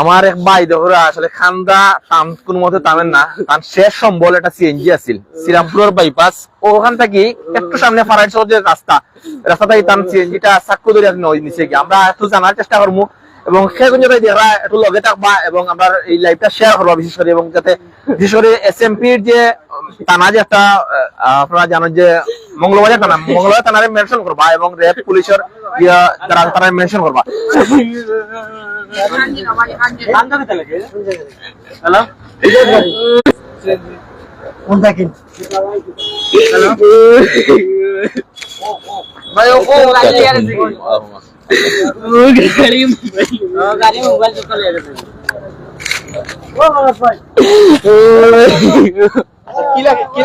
আমার এক ভাই দেখরা আসলে খান্দা টান কোন মতে তামেন না। তার শেষ সম্বল একটা সিএনজি আছিল, শ্রীরামপুরের বাইপাস ওখান থেকে একটু সামনে ফারাইট যে রাস্তা। রাস্তা থেকে তার সিএনজিটা চাক্কু ধরে নিচে গিয়ে। আমরা একটু জানার চেষ্টা করব। এবং সেই গুঞ্জ যারা একটু লগে থাকবা এবং আমরা এই লাইভটা শেয়ার করব বিশেষ করে। এবং যাতে বিশেষ করে এস এম পির যে থানা যে একটা আহ, আপনারা জানেন যে মঙ্গলবাজার থানা মঙ্গলবাজার থানারে মেনশন করবা এবং রেপ পুলিশের ইয়া তারা তারা মেনশন করবা হ্যালো ভাই ও ও কিলা কিলা কি তৈছে ভাই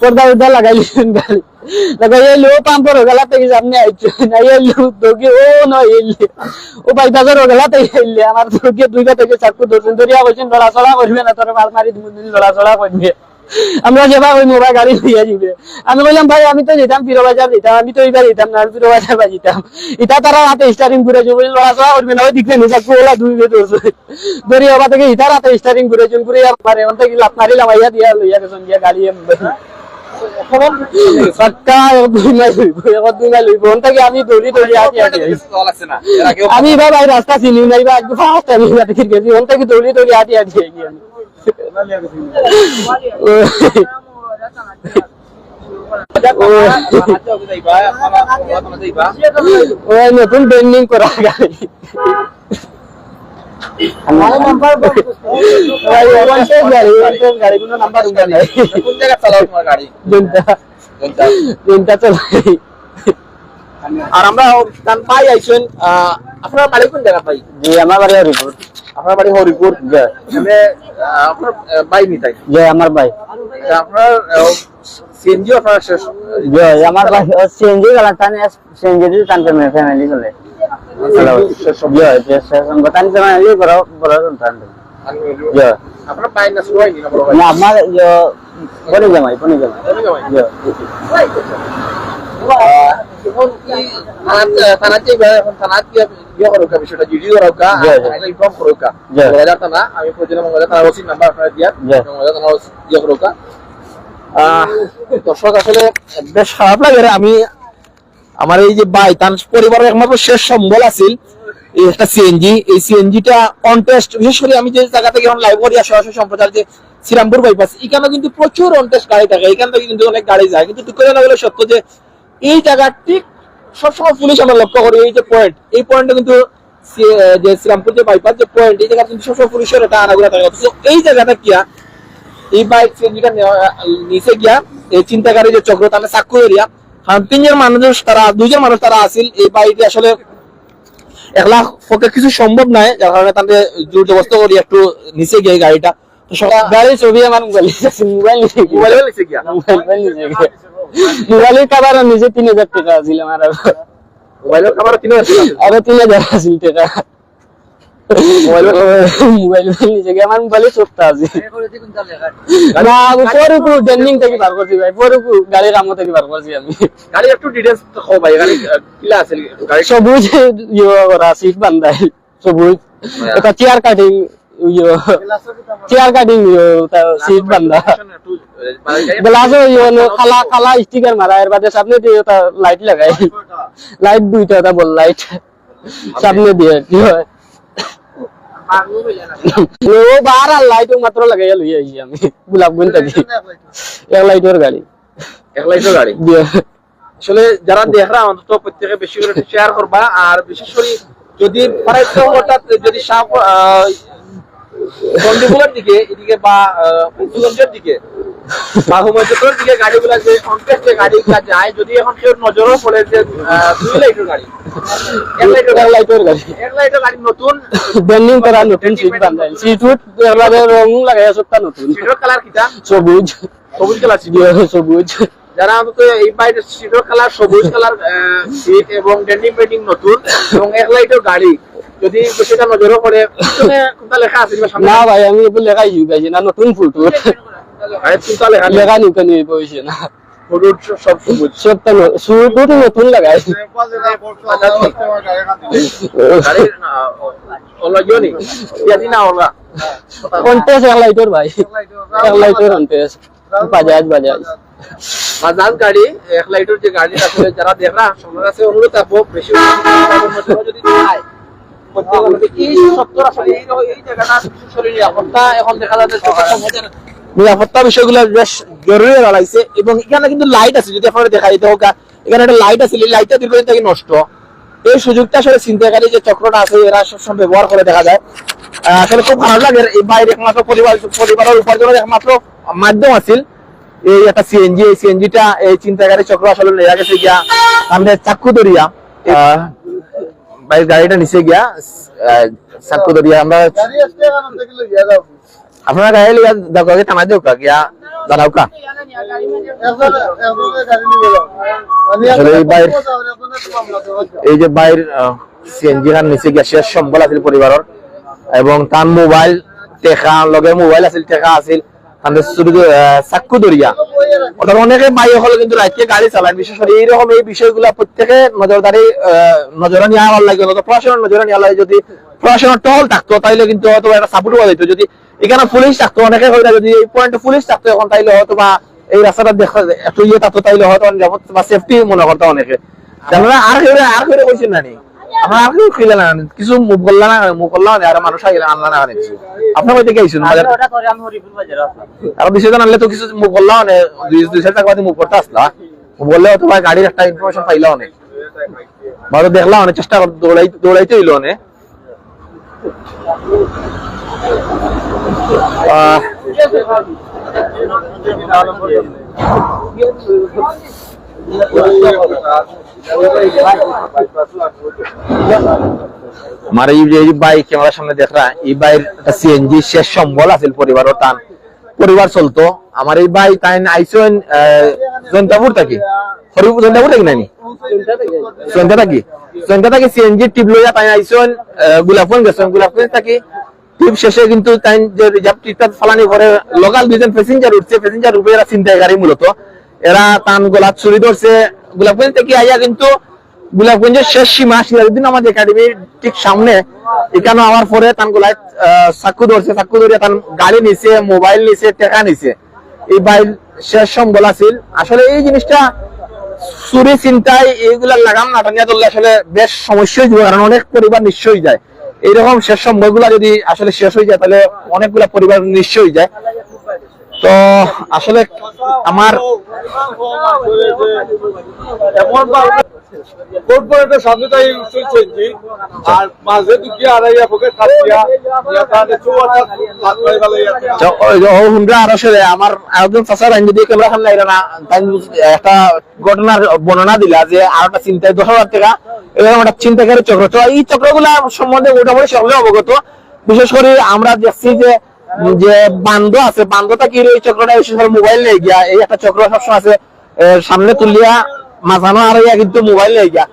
পর্দা উর্দা লাগাইলেন গাড়ি। লাগাইয়ে লো পাম্পর গলা থেকে সামনে আইছো। না এই লো দোকে ও না এলে। ও ভাই তাজার গলা থেকে এলে। আমার দোকে দুইটা থেকে চাকু দর্শন ধরিয়া বলছেন লড়া চড়া করবে না, তোর মার মারি দুদিন লড়া চড়া করবে। আমরা যেবা ওই মোবাইল গাড়ি দিয়ে দিবে আমি বললাম ভাই, আমি তো যেতাম পিরো বাজার যেতাম আমি তো এইবার যেতাম না পিরো বাজার বা যেতাম। ইটা তারা হাতে স্টারিং ঘুরে যাব লড়া চড়া করবে না, ওই দিকে নিজা কোলা দুই বে ধরছে। ধরি আবার থেকে ইটার হাতে স্টারিং ঘুরে চুন ঘুরে মারে ওন থেকে লাত মারিলাম আইয়া দিয়া লইয়া গেছেন গিয়া গাড়ি থেকে আমি ভাই রাস্তা চিনি নাই বা ফার্স্ট আমি গেছি ওন থেকে দৌড়ি দৌড়ি আছি আছি আমি। ওই নতুন ট্রেন্ডিং করা গাড়ি। আর আমরা পাই আইছেন আহ, আপনার বাড়ি কোন জায়গা পাই জি আমার বাড়ি রিপোর্ট আপনার বাড়ি হরিপুর আহ, আপনার বাই নিতাই যে আমার ভাই। আপনার সিএনজি আপনার শেষ যে আমার ভাই সিএনজি গালা টানে সিএনজি দি টানতে মে ফ্যামিলি ফ্যামিলি না না না আমার এখন কি এখন কি ইয়ে বিষয়টা জিডি ইনফর্ম থানা আমি প্রয়োজনে মঙ্গলবার থানার ওসি নাম্বার আপনার দিয়া জি। মঙ্গলবার ইয়ে করো দর্শক আসলে বেশ খারাপ লাগে আমি আমার এই যে ভাই তার পরিবারের একমাত্র শেষ সম্বল আছিল। এই একটা সিএনজি এই সিএনজিটা কন্টেস্ট বিশেষ করে আমি যে জায়গা থেকে এখন লাইভ সরাসরি সম্প্রচার যে শ্রীরামপুর বাইপাস এখানে কিন্তু প্রচুর কন্টেস্ট গাড়ি থাকে এখান থেকে কিন্তু অনেক গাড়ি যায়। কিন্তু সত্য যে এই জায়গা ঠিক সবসময় পুলিশ আমরা লক্ষ্য করি এই যে পয়েন্ট এই পয়েন্টে কিন্তু যে শ্রীরামপুর যে বাইপাস যে পয়েন্ট এই জায়গা কিন্তু সবসময় পুলিশের এটা আনাগুলা থাকে। অথচ এই জায়গাটা কিয়া এই বাইক সিএনজিটা নিচে গিয়া এই চিন্তাকারী যে চক্র তাহলে সাক্ষর এরিয়া। কারণ তিনজন মানুষ তারা দুইজন মানুষ তারা আসিল এই বাইকে আসলে একলা পক্ষে কিছু সম্ভব নাই যার কারণে তাদের জোর জবস্ত করি একটু নিচে গিয়ে গাড়িটা। তো গাড়ি ছবি আমার মোবাইল মোবাইল মোবাইল নিচে গিয়া। মোবাইল গিয়ে। মোবাইলের কাবার নিজে তিন হাজার টাকা আছিল আমার মোবাইলের খাবার তিন হাজার আরও তিন হাজার আছিল টাকা। মোবাইল মোবাইল আমার মোবাইলে চোখটা আছে না পরে পুরো থেকে বার করছি ভাই পরে গাড়ির কাম থেকে বার করছি আমি। গাড়ি একটু ডিটেলস খাও ভাই গাড়ি কিলা আছে গাড়ি সবুজ ইয়ে করা সিট বান্ধাই সবুজ। এটা চেয়ার কাটিং ইয়ে চেয়ার কাটিং সিট বান্ধা। গ্লাসও ইয়ে খালা খালা স্টিকার মারা এর বাদে সামনে দিয়ে ওটা লাইট লাগাই লাইট দুইটা ওটা বল লাইট সামনে দিয়ে কি হয়? ও বার আর লাইট মাত্র লাগাইয়া লই আইছি আমি গোলাপগঞ্জ থেকে এক লাইটের গাড়ি। একলাই তো গাড়ি? আসলে যারা দেখরা অন্তত প্রত্যেকে বেশি করে শেয়ার করবা আর বিশেষ করে যদি হঠাৎ যদি সাপ দিকে এদিকে বা দিকে বা দিকে গাড়িগুলা যে কন্টেস্ট যে গাড়িগুলা যায় যদি এখন কেউ নজরও পড়ে যে দুই লাইটের গাড়ি। এক লাইটের গাড়ি। লাইটের গাড়ি। এক লাইটের গাড়ি নতুন। ব্যান্ডিং করা নতুন সিট বান্ধাই সিট উঠ এর রং লাগাইয়া সবটা নতুন। সেটার কালার কিটা? সবুজ। সবুজ কালার সবুজ। যারা আমাকে এই সিটের কালার সবুজ কালার সিট এবং ডেন্ডিং পেন্টিং নতুন এবং এক লাইটের গাড়ি যদি সেটা নজরও করে লেখা আছে না ভাই আমি লেখাই না নতুন ফুটো নিউকে নিয়ে বসে না। হলুদ সব সবুজ সবটা শুরু নতুন লাগাই। গাড়ির অলজনি ইয়াদি না ওলা কন্টেস এক লাইটের ভাই। এক কন্টেস বাজাজ বাজাজ। বাজাজ গাড়ি এক লাইটের যে গাড়ি আছে যারা দেখা সবার কাছে অনুরোধ থাকব বেশি যদি যায় এই সত্তর আসলে এই এই জায়গাটা বিশেষ করে নিরাপত্তা এখন দেখা যাচ্ছে নিরাপত্তা বিষয়গুলো বেশ জরুরি দাঁড়াইছে এবং এখানে কিন্তু লাইট আছে, যদি আপনারা দেখা দিতে হোক এখানে একটা লাইট আছে, এই লাইটটা দীর্ঘদিন থেকে নষ্ট। এই সুযোগটা আসলে চিন্তাকারী যে চক্রটা আছে, এরা সবসময় ব্যবহার করে দেখা যায়। আসলে খুব ভালো লাগে, এই বাইরে একমাত্র পরিবার, পরিবারের উপার্জনের একমাত্র মাধ্যম আছিল। এই একটা সিএনজি এই সিএনজিটা এই চিন্তাকারী চক্র আসলে নেওয়া গেছে গিয়া আমাদের চাক্কু দরিয়া বাইরের গাড়িটা নিচে গিয়া চাক্কু দরিয়া আমরা আপনারা গাড়ি লিয়া দেখো আগে থানায় দেও কা গিয়া দাঁড়াও কা এই যে বাইর সিএনজি খান নিচে গেছে সম্বল আছিল পরিবারের এবং তার মোবাইল টেকা লগে মোবাইল আছিল টেকা আছিল চাক্কু দরিয়া অর্থাৎ অনেকে বাই হলে কিন্তু রাইতে গাড়ি চালায় বিশেষ করে এইরকম এই বিষয়গুলো প্রত্যেকে নজরদারি নজরে নিয়ে আবার লাগে প্রশাসনের নজরে নিয়ে লাগে যদি প্রশাসনের টহল থাকতো তাইলে কিন্তু হয়তো একটা সাপোর্ট পাওয়া যেত যদি এখানে পুলিশ থাকতো অনেকে হয়তো যদি এই পয়েন্টে পুলিশ থাকতো এখন তাইলে হয়তো বা এই রাস্তাটা দেখা একটু ইয়ে থাকতো তাইলে হয়তো বা সেফটি মনে করতো অনেকে আর কেউ আর কেউ কইছেন না নি আমরা আর খেলে না কিছু মুখ করলা না মুখ করলা না আর মানুষ আইলে আনলা না কিছু আপনার বাড়িতে আইছেন? বাজার আর সেজন আনলে তো কিছু মুখ করলা না দুই দুই টাকা বাদে মুখ করতে আসলা। বললে ভাই গাড়ির একটা ইনফরমেশন পাইলা অনেক। ভালো দেখলাম অনেক চেষ্টা কর দৌড়াই দৌড়াইতে হইল অনেক। আহ, আমার এই বাইক সামনে দেখরা এই সিএনজি শেষ সম্বল পরিবারও টান। পরিবার চলতো। আমার এই জয়ন্তাপুর থাকি। টিপ তাই আইসন টিপ শেষে কিন্তু তাই যে দুজন প্যাসেঞ্জার উঠছে। প্যাসেঞ্জার উপরে এরা চিন্তায় গাড়ি মূলত। এরা তান গোলাপ চুরি ধরছে। গোলাপগঞ্জ থেকে আইয়া কিন্তু গোলাপগঞ্জের শেষ সীমা সিরাজুদ্দিন আমাদের একাডেমির ঠিক সামনে। এখানে আমার পরে তান গোলায় চাকু ধরছে, চাকু ধরে তান গাড়ি নিছে, মোবাইল নিছে, টাকা নিছে। এই বাইল শেষ সম্বল আছিল। আসলে এই জিনিসটা চুরি চিন্তায় এইগুলা লাগাম না টানিয়া ধরলে আসলে বেশ সমস্যা হয়ে যাবে কারণ অনেক পরিবার নিশ্চয় হয়ে যায়। এইরকম শেষ সম্বলগুলা যদি আসলে শেষ হয়ে যায়, তাহলে অনেকগুলা পরিবার নিশ্চয় হয়ে যায়। তো আসলে আমার ফুটবলের সামনে তাই চলছে আর মাঝে দুটি আড়াইয়া পকেট খাতিয়া তাহলে চুয়াটা লাখ করে ফেলে তো ওই যে ও হুন্ডা আর আসলে আমার একজন চাচার আইন যদি ক্যামেরা সামনে আইরা না তাই একটা ঘটনার বর্ণনা দিলা যে আর একটা চিন্তায় দশ হাজার টাকা। এরকম একটা চিন্তাকারী চক্র। তো এই চক্রগুলা সম্বন্ধে মোটামুটি সকলে অবগত। বিশেষ করে আমরা দেখছি যে যে বান্ধ আছে বান্ধটা কি এই চক্রটা মোবাইল নিয়ে গিয়া, এই একটা চক্র সবসময় আছে সামনে তুলিয়া মাঝানো আর ইয়া কিন্তু মোবাইল নিয়ে গিয়া।